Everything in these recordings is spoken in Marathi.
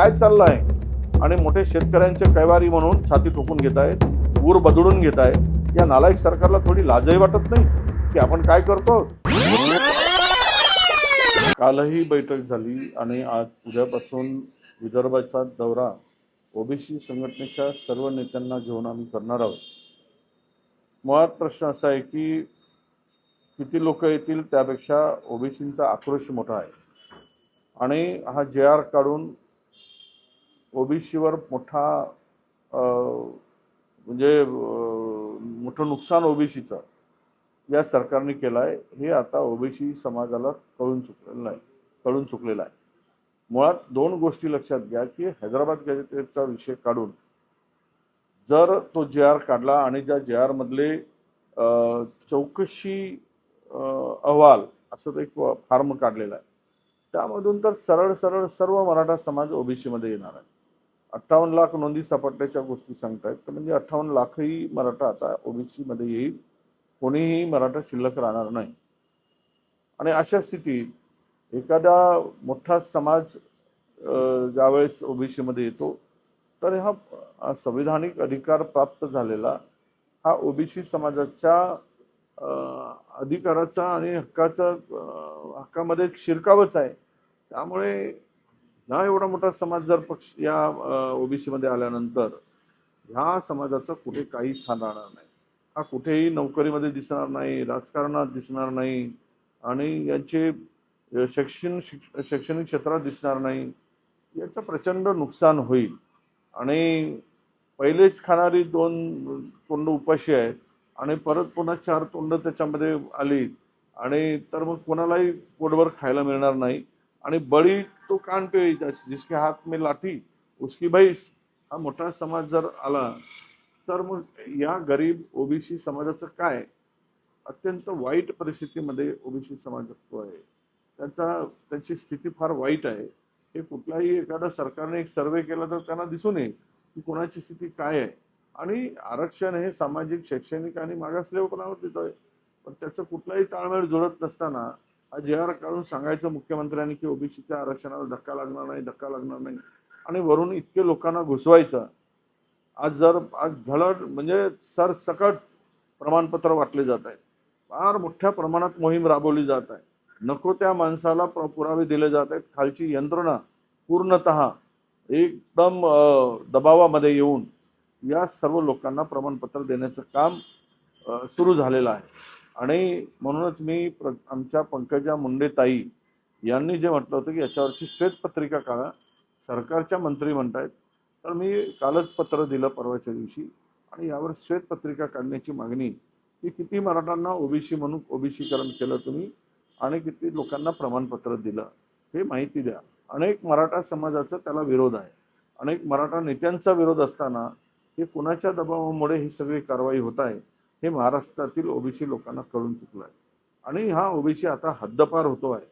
काय चाललं आहे आणि मोठे शेतकऱ्यांचे कैवारी म्हणून छाती ठोकून घेत आहेत ऊर बदडून घेत आहेत. या नालायक सरकारला थोडी लाजही वाटत नाही? की आपण काय करतो? कालही बैठक झाली आणि आज उद्यापासून विदर्भाचा दौरा ओबीसी संघटनेच्या सर्व नेत्यांना घेऊन आम्ही करणार आहोत. मुळात प्रश्न असा आहे की किती लोक येतील? त्यापेक्षा ओबीसींचा आक्रोश मोठा आहे. आणि हा जे आर काढून ओबीसीवर मोठा अं, म्हणजे मोठं नुकसान ओबीसीचं या सरकारने केलं आहे हे आता ओबीसी समाजाला कळून चुकलेलं नाही कळून चुकलेलं आहे. मुळात दोन गोष्टी लक्षात घ्या की हैदराबाद गॅजेटेडचा विषय काढून जर तो जे आर काढला आणि त्या जे आरमधले चौकशी अहवाल असं एक फार्म काढलेला आहे त्यामधून तर सरळ सरळ सर्व मराठा समाज ओबीसीमध्ये येणार आहे. अठ्ठावन्न लाख नोंदी सापडल्याच्या गोष्टी सांगतायत. तर म्हणजे अठ्ठावन्न लाखही मराठा आता ओबीसीमध्ये येईल. कोणीही मराठा शिल्लक राहणार नाही. आणि अशा स्थितीत एखादा मोठा समाज ज्यावेळेस ओबीसीमध्ये येतो तर हा संविधानिक अधिकार प्राप्त झालेला हा ओबीसी समाजाच्या अधिकाराचा आणि हक्काचा हक्कामध्ये शिरकावच आहे. त्यामुळे हा एवढा मोठा समाज जर पक्ष या ओबीसीमध्ये आल्यानंतर ह्या समाजाचं कुठे काही स्थान राहणार नाही. हा कुठेही नोकरीमध्ये दिसणार नाही राजकारणात दिसणार नाही आणि यांचे शैक्षणिक शिक- शैक्षणिक क्षेत्रात दिसणार नाही याचं प्रचंड नुकसान होईल. आणि पहिलेच खाणारी दोन तोंड उपाशी आहेत आणि परत पुन्हा चार तोंड त्याच्यामध्ये आली. आणि तर मग कोणालाही पोटभर खायला मिळणार नाही. आणि बळी तो कान पे जिसके हात मे लाठी उसकी बैस हा मोठा समाज जर आला तर मग या गरीब ओबीसी समाजाचं काय? अत्यंत वाईट परिस्थितीमध्ये ओबीसी समाज जगतो आहे. त्याचा त्यांची स्थिती फार वाईट आहे. हे कुठलाही एखादा सरकारने एक सर्वे केला तर त्यांना दिसून येईल की कोणाची स्थिती काय आहे. आणि आरक्षण हे सामाजिक शैक्षणिक आणि मागासलेपणावर देत आहे पण त्याचं कुठलाही ताळमेळ जुळत नसताना हा जे काढून सांगायचं मुख्यमंत्र्यांनी की ओबीसीच्या आरक्षणाला धक्का लागणार नाही धक्का लागणार नाही. आणि वरून इतके लोकांना घुसवायचं. आज जर आज धडड म्हणजे सरसकट प्रमाणपत्र वाटले जात आहेत. फार मोठ्या प्रमाणात मोहीम राबवली जात आहे. नको त्या माणसाला पुरावे दिले जात आहेत. खालची यंत्रणा पूर्णत एकदम दबावामध्ये येऊन या सर्व लोकांना प्रमाणपत्र देण्याचं काम सुरू झालेलं आहे. आणि म्हणूनच मी प्र आमच्या पंकजा मुंडेताई यांनी जे म्हटलं होतं की याच्यावरची श्वेतपत्रिका काढा. सरकारच्या मंत्री म्हणतायत. तर मी कालच पत्र दिलं परवाच्या दिवशी. आणि यावर श्वेतपत्रिका काढण्याची मागणी की किती मराठांना ओबीसी म्हणून ओबीसीकरण केलं तुम्ही आणि किती लोकांना प्रमाणपत्र दिलं हे माहिती द्या. अनेक मराठा समाजाचा त्याला विरोध आहे. अनेक मराठा नेत्यांचा विरोध असताना हे कुणाच्या दबावामुळे ही सगळी कारवाई होत आहे? हे महाराष्ट्रातील ओबीसी लोकांना कळून चुकलं आहे. आणि हा ओबीसी आता हद्दपार होतो आहे.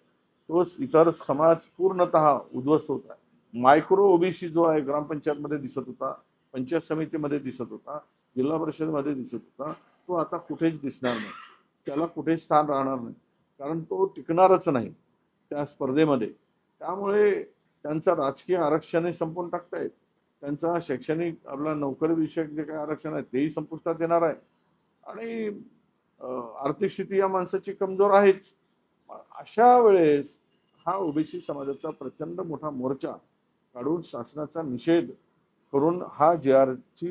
तो इतर समाज पूर्णतः उद्ध्वस्त होत आहे. मायक्रो ओबीसी जो आहे ग्रामपंचायतमध्ये दिसत होता पंचायत समितीमध्ये दिसत होता जिल्हा परिषदमध्ये दिसत होता तो आता कुठेच दिसणार नाही. त्याला कुठेच स्थान राहणार नाही. कारण तो टिकणारच नाही त्या स्पर्धेमध्ये. त्यामुळे त्यांचा राजकीय आरक्षणही संपून टाकतायत त्यांचा शैक्षणिक आपला नोकरीविषयक जे काही आरक्षण आहे तेही संपुष्टात येणार आहे. आणि आर्थिक स्थिती या माणसाची कमजोर आहेच. अशा वेळेस हा ओबीसी समाजाचा प्रचंड मोठा मोर्चा काढून शासनाचा निषेध करून हा जे आरची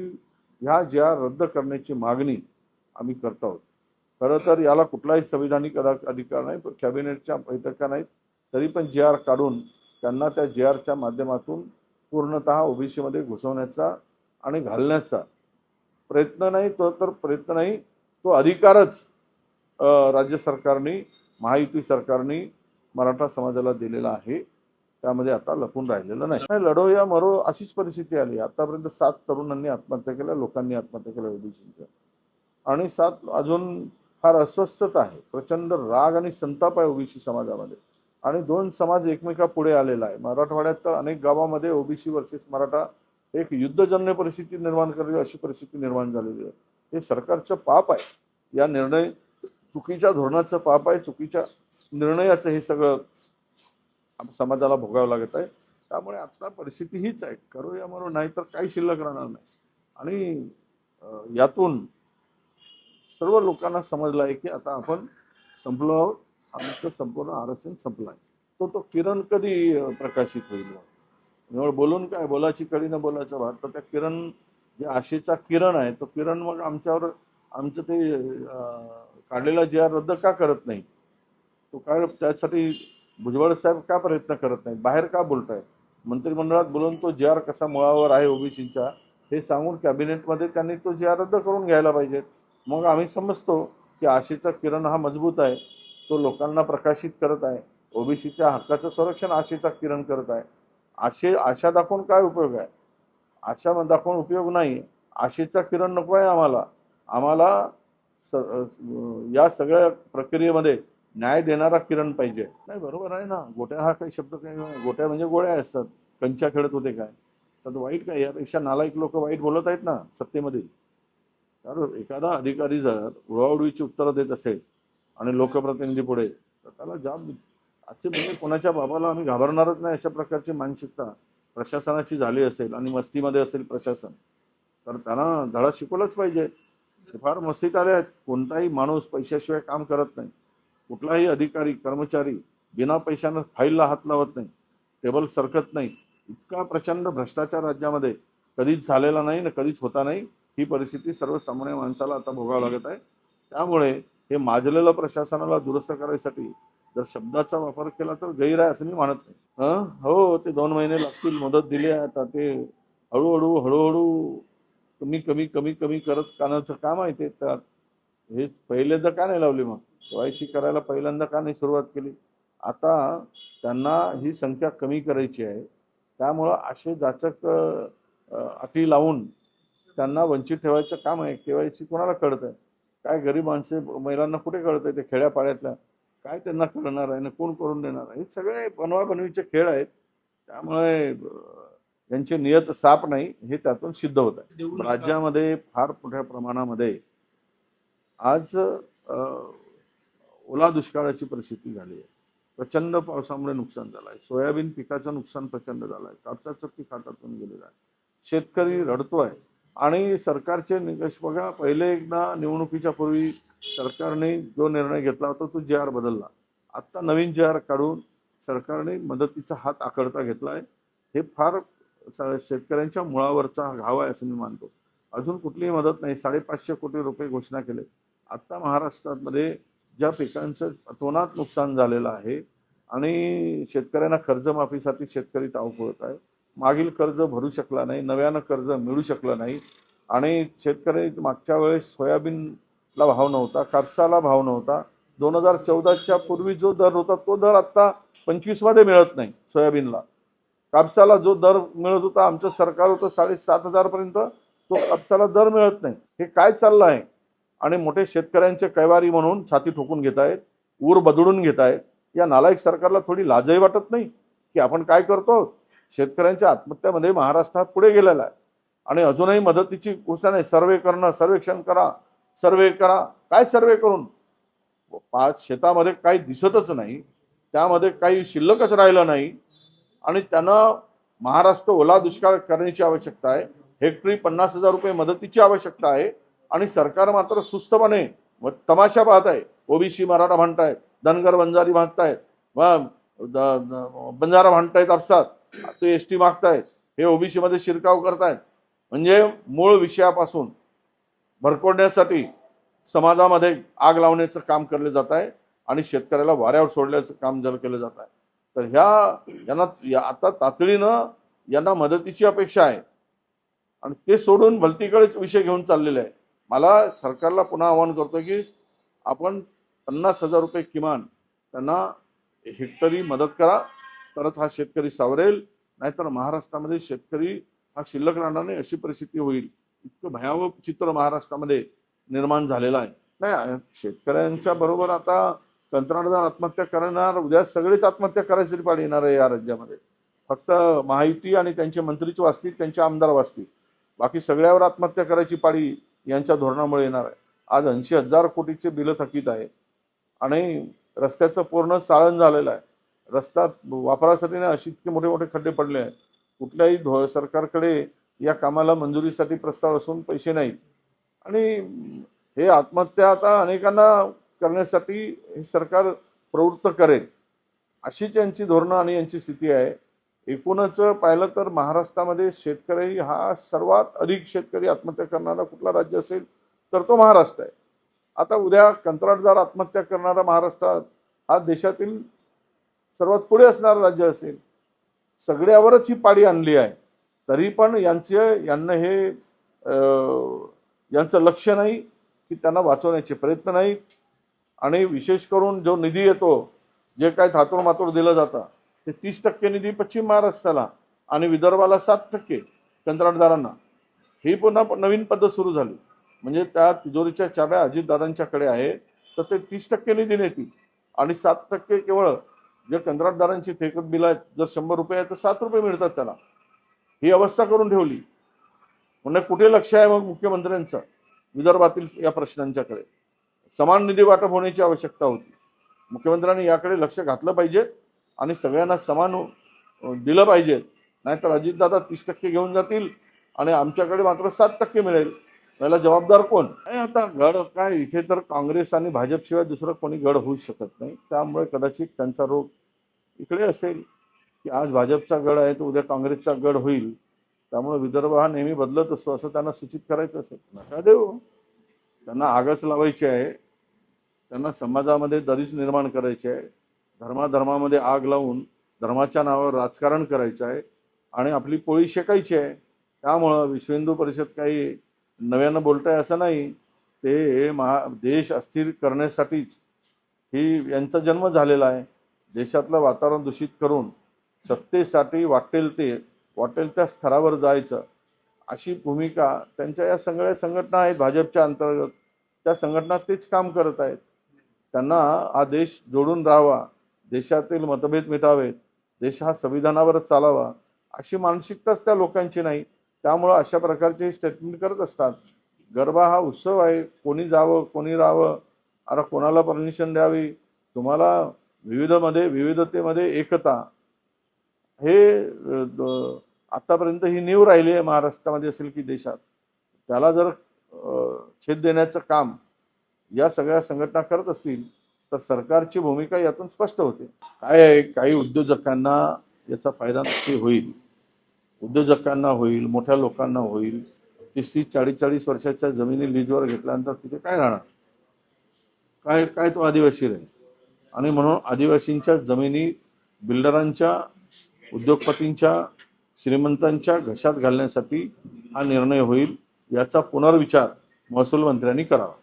ह्या जे आर रद्द करण्याची मागणी आम्ही करत आहोत. खरं तर याला कुठलाही संविधानिक अधिकार नाही कॅबिनेटच्या बैठका नाहीत तरी पण जे आर काढून त्यांना त्या जे आरच्या माध्यमातून पूर्णतः ओबीसीमध्ये घुसवण्याचा आणि घालण्याचा प्रयत्न नाही तो तर प्रयत्न नाही. तो अधिकारच राज्य सरकारने महायुती सरकारने मराठा समाजाला दिलेला आहे. त्यामध्ये आता लपून राहिलेलं नाही. नाही, लढो या मरो अशीच परिस्थिती आली. आतापर्यंत सात तरुणांनी आत्महत्या केल्या लोकांनी आत्महत्या केल्या ओबीसीच्या आणि सात अजून फार अस्वस्थता आहे. प्रचंड राग आणि संताप आहे ओबीसी समाजामध्ये. आणि दोन समाज एकमेका पुढे आलेला आहे. मराठवाड्यात तर अनेक गावामध्ये ओबीसी वर्सेस मराठा एक युद्धजन्य परिस्थिती निर्माण करावी अशी परिस्थिती निर्माण झालेली आहे. हे सरकारचं पाप आहे. या निर्णय चुकीच्या धोरणाचं पाप आहे. चुकीच्या निर्णयाचं हे सगळं समाजाला भोगावं लागत आहे. त्यामुळे आता परिस्थिती हीच आहे. करूया म्हणून नाही तर काही शिल्लक राहणार नाही. आणि यातून सर्व लोकांना समजलं आहे की आता आपण संपलो आहोत. आमचं संपूर्ण आरक्षण संपलं आहे. तो तो किरण कधी प्रकाशित होईल? निवड बोलून काय? बोलाची कळी न बोलायचा भाग तर त्या किरण जे आशेचा किरण आहे तो किरण मग आमच्यावर आमचं ते काढलेला जे आर रद्द का करत नाही? तो काय त्यासाठी भुजबळ साहेब का प्रयत्न करत नाही बाहेर का बोलतायत? मंत्रिमंडळात बोलून तो जे आर कसा मुळावर आहे ओबीसीच्या हे सांगून कॅबिनेटमध्ये त्यांनी तो जे आर रद्द करून घ्यायला पाहिजेत. मग आम्ही समजतो की आशेचा किरण हा मजबूत आहे. तो लोकांना प्रकाशित करत आहे. ओबीसीच्या हक्काचं संरक्षण आशेचा किरण करत आहे. आशे आशा दाखवून काय उपयोग आहे? आशा दाखवून उपयोग नाही. आशेचा किरण नको आहे आम्हाला. आम्हाला स या सगळ्या प्रक्रियेमध्ये न्याय देणारा किरण पाहिजे. नाही बरोबर आहे ना. गोट्या हा काही शब्द काही गोट्या म्हणजे गोळ्या असतात. कंच्या खेळत होते काय? तर वाईट काय? यापेक्षा नालायक लोक वाईट बोलत आहेत ना सत्तेमध्ये. तर एखादा अधिकारी जर उडवाउडवीची उत्तरं देत असेल आणि लोकप्रतिनिधी पुढे तर त्याला जाब आजचे म्हणजे कोणाच्या बाबाला आम्ही घाबरणारच नाही अशा प्रकारची मानसिकता प्रशासनाची झाली असेल आणि मस्तीमध्ये असेल प्रशासन. तर त्यांना धडा शिकवलाच पाहिजे. ते फार मस्तीत आले आहेत. कोणताही माणूस पैशाशिवाय काम करत नाही. कुठलाही अधिकारी कर्मचारी बिना पैशानं फाईलला हात लावत नाही. टेबल सरकत नाही. इतका प्रचंड भ्रष्टाचार राज्यामध्ये कधीच झालेला नाही ना कधीच होता नाही. ही परिस्थिती सर्वसामान्य माणसाला आता भोगावं लागत आहे. त्यामुळे हे माजलेलं प्रशासनाला दुरुस्त करायसाठी जर शब्दाचा वापर केला तर गैर आहे असं मी म्हणत नाही. हो? ते दोन महिने लागतील मदत दिली आहे आता ते हळूहळू हळूहळू कमी कमी कमी कमी करत कानाचं काम आहे ते. तर हे पहिल्यांदा का नाही लावली मग? केवायसी करायला पहिल्यांदा का नाही सुरुवात केली? आता त्यांना ही संख्या कमी करायची आहे. त्यामुळं असे जाचक अटी लावून त्यांना वंचित ठेवायचं काम आहे. केवायसी कोणाला कळत आहे काय गरीब माणसे महिलांना कुठे कळत आहे ते खेड्यापाड्यातल्या काय त्यांना कळणार आहे ना कोण करून देणार आहे? हे सगळे बनवा बनवीचे खेळ आहेत. त्यामुळे अ, यांचे नियत साप नाही हे त्यातून सिद्ध होत आहे. राज्यामध्ये फार मोठ्या प्रमाणामध्ये आज ओला दुष्काळाची परिस्थिती झाली आहे. प्रचंड पावसामुळे नुकसान झालं आहे. सोयाबीन पिकाचं नुकसान प्रचंड झालं आहे. कापसाचं पीक हातातून गेलेलं आहे. शेतकरी रडतोय. आणि सरकारचे निकष बघा पहिले एकदा निवडणुकीच्या पूर्वी सरकारने जो निर्णय घेतला होता तो जे आर बदलला. आत्ता नवीन जे आर काढून सरकारने मदतीचा हात आखडता घेतला आहे हे फार स- शेतकऱ्यांच्या मुळावरचा घाव आहे असं मी मानतो. अजून कुठलीही मदत नाही. साडेपाचशे कोटी रुपये घोषणा केले. आत्ता महाराष्ट्रामध्ये ज्या पिकांचं अतोनात नुकसान झालेलं आहे आणि शेतकऱ्यांना कर्जमाफीसाठी शेतकरी टावपळत आहे मागील कर्ज भरू शकला नाही नव्यानं कर्ज मिळू शकलं नाही आणि शेतकरी मागच्या वेळेस सोयाबीनला भाव नव्हता कापसाला भाव नव्हता. दोन हजार चौदाच्या पूर्वी जो दर होता तो दर आत्ता पंचवीसमध्ये मिळत नाही सोयाबीनला. कापसाला जो दर मिळत होता आमचं सरकार होतं साडेसात हजारपर्यंत तो कापसाला दर मिळत नाही. हे काय चाललं आहे? आणि मोठे शेतकऱ्यांचे कैवारी म्हणून छाती ठोकून घेत आहेत ऊर बदडून घेत आहेत. या नालायक सरकारला थोडी लाजही वाटत नाही की आपण काय करतो? शेतकऱ्यांच्या आत्महत्यामध्ये महाराष्ट्र पुढे गेलेला आहे. आणि अजूनही मदतीची घोषणा नाही. सर्वे करणं सर्वेक्षण करा सर्वे करा. काय सर्वे करून? पाच शेतामध्ये काही दिसतच नाही. त्यामध्ये काही शिल्लकच राहिलं नाही. आणि त्यांना महाराष्ट्र ओला दुष्काळ करण्याची आवश्यकता आहे. हेक्टरी पन्नास हजार रुपये मदतीची आवश्यकता आहे. आणि सरकार मात्र सुस्तपणे व तमाशा पाहत आहे ओबीसी मराठा म्हणतायत धनगर बंजारी म्हणतायत व बंजारा म्हणतायत आपसात. ते एस टी मागतायत हे ओबीसीमध्ये शिरकाव करतायत. म्हणजे मूळ विषयापासून भरकोडण्यासाठी समाजामध्ये आग लावण्याचं काम केलं जात आहे आणि शेतकऱ्याला वाऱ्यावर सोडल्याचं काम जर केलं जात आहे तर ह्या यांना या- आता तातडीनं यांना मदतीची अपेक्षा आहे. आणि ते सोडून भलतीकडेच विषय घेऊन चाललेले आहे. मला सरकारला पुन्हा आवाहन करतो की आपण पन्नास हजार रुपये किमान त्यांना हेक्टरी मदत करा. तरच हा शेतकरी सावरेल नाहीतर महाराष्ट्रामध्ये शेतकरी हा शिल्लक राहणार नाही अशी परिस्थिती होईल. इतकं भयावह चित्र महाराष्ट्रामध्ये निर्माण झालेलं आहे. नाही शेतकऱ्यांच्या बरोबर आता कंत्राटदार आत्महत्या करणार उद्या सगळेच आत्महत्या करायची पाडी येणार आहे या राज्यामध्ये. फक्त महायुती आणि त्यांचे मंत्रीच वाचतील त्यांचे आमदार वाचतील बाकी सगळ्यावर आत्महत्या करायची पाळी यांच्या धोरणामुळे येणार आहे. आज ऐंशी हजार कोटीचे बिलं थकीत आहे. आणि रस्त्याचं पूर्ण चाळण झालेलं आहे. रस्ता वापरासाठी नाही अशी इतके मोठे मोठे खड्डे पडले आहेत. कुठल्याही धो सरकारकडे या कामाला मंजुरीसाठी प्रस्ताव असून पैसे नाहीत. आणि हे आत्महत्या आता अनेकांना करण्यासाठी हे सरकार प्रवृत्त करेल अशीच यांची धोरणं आणि यांची स्थिती आहे. एकूणच पाहिलं तर महाराष्ट्रामध्ये शेतकरी हा सर्वात अधिक शेतकरी आत्महत्या करणारा कुठला राज्य असेल तर तो महाराष्ट्र आहे. आता उद्या कंत्राटदार आत्महत्या करणारा महाराष्ट्रात हा देशातील सर्वात पुढे असणारं राज्य असेल. सगळ्यावरच ही पाळी आणली आहे. तरी पण यांचे यांना हे यांचं लक्ष नाही की त्यांना वाचवण्याचे प्रयत्न नाहीत आणि विशेष करून जो निधी येतो जे काय थातोड मातोड दिलं जातं ते तीस टक्के निधी पश्चिम महाराष्ट्राला आणि विदर्भाला सात टक्के कंत्राटदारांना. ही पुन्हा नवीन पद्धत सुरू झाली. म्हणजे त्या तिजोरीच्या चाब्या अजितदादांच्याकडे आहे. तर ते तीस टक्के निधी नेतील. आणि सात टक्के केवळ जे कंत्राटदारांची थेकत बिल आहेत जर शंभर रुपये आहेत तर सात रुपये मिळतात त्याला. ही अवस्था करून ठेवली. म्हणजे कुठे लक्ष आहे मग मुख्यमंत्र्यांचं? विदर्भातील या प्रश्नांच्याकडे. समान निधी वाटप होण्याची आवश्यकता होती. मुख्यमंत्र्यांनी याकडे लक्ष घातलं पाहिजे आणि सगळ्यांना समान दिलं पाहिजे. नाहीतर अजितदादा तीस टक्के घेऊन जातील आणि आमच्याकडे मात्र सात टक्के मिळेल. त्याला जबाबदार कोण? आणि आता गड काय इथे तर काँग्रेस आणि भाजपशिवाय दुसरं कोणी गड होऊ शकत नाही. त्यामुळे कदाचित त्यांचा रोग इकडे असेल की आज भाजपचा गड आहे तर उद्या काँग्रेसचा गड होईल. त्यामुळे विदर्भ हा नेहमी बदलत असतो असं त्यांना सूचित करायचं असेल. नका देऊ. त्यांना आगच लावायची आहे. त्यांना समाजामध्ये दरीच निर्माण करायची आहे. धर्माधर्मामध्ये आग लावून धर्माच्या नावावर राजकारण करायचं आहे आणि आपली पोळी शेकायची आहे. त्यामुळं विश्व हिंदू परिषद काही नव्यानं बोलत आहे असं नाही. ते महा देश अस्थिर करण्यासाठीच ही यांचा जन्म झालेला आहे. देशातलं वातावरण दूषित करून सत्तेसाठी वाटेल ते वाटेल त्या स्तरावर जायचं. अशी भूमिका त्यांच्या या सगळ्या संघटना आहेत भाजपच्या अंतर्गत. त्या संघटना तेच काम करत आहेत. त्यांना हा देश जोडून राहावा. देशातील मतभेद मिटावेत. देश हा संविधानावरच चालावा. अशी मानसिकताच त्या लोकांची नाही. त्यामुळं अशा प्रकारचे स्टेटमेंट करत असतात. गरबा हा उत्सव आहे. कोणी जावं कोणी राहावं आता कोणाला परमिशन द्यावी? तुम्हाला विविधमध्ये विविधतेमध्ये एकता हे आत्तापर्यंत ही नीव राहिली आहे महाराष्ट्रामध्ये असेल की देशात. त्याला जर छेद देण्याचं काम या सगळ्या संघटना करत असतील तर सरकारची भूमिका यातून स्पष्ट होते. काय आहे? काही उद्योजकांना याचा फायदा नक्की होईल. उद्योजकांना होईल मोठ्या लोकांना होईल तीस तीस चाळीस चाळीस वर्षाच्या जमिनी लीजवर घेतल्यानंतर तिथे काय राहणार? काय काय तो आदिवासी राहील? आणि म्हणून आदिवासींच्या जमिनी बिल्डरांच्या उद्योगपतींच्या श्रीमंतांच्या घशात घालण्यासाठी हा निर्णय होईल याचा पुनर्विचार महसूल मंत्र्यांनी करावा.